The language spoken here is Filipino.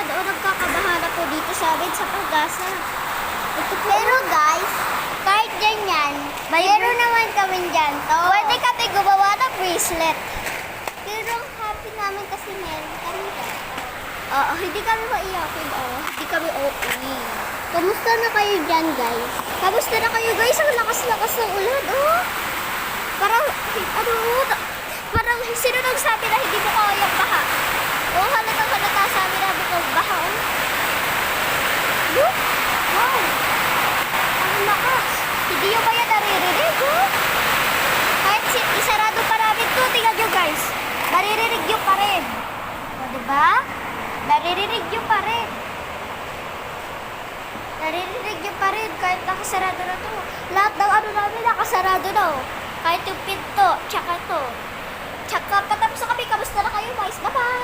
ulad o nagkakabahala po dito sa amin sa pag-asa. Ito po. Pero guys, kahit ganyan, mayroon naman kami dyan. To. Pwede kami gumawa ng bracelet. Pero happy namin kasi meron kami dyan. Oo, hindi kami maiyakin. Oo, hindi kami OA. Kamusta na kayo dyan, guys? Kamusta na kayo guys? Ang lakas-lakas ng ulan, oh. Parang, ano, parang sino nagsabi na hindi mo kayang baha? Oh, halatang halata sa amin na bukong baha, oh. Look! Wow! Ang lakas! Hindi yung kaya naririnig, oh. Kahit si, isarado pa namin to, tingnan nyo guys. Naririnig nyo pa rin. O, diba? Naririnig nyo pa rin. Naririnig nyo pa rin kahit nakasarado na to. Lahat ng ano namin nakasarado na oh. Kahit yung pinto, tsaka to. Tsaka patapos na kami, kamusta na kayo guys? Bye-bye!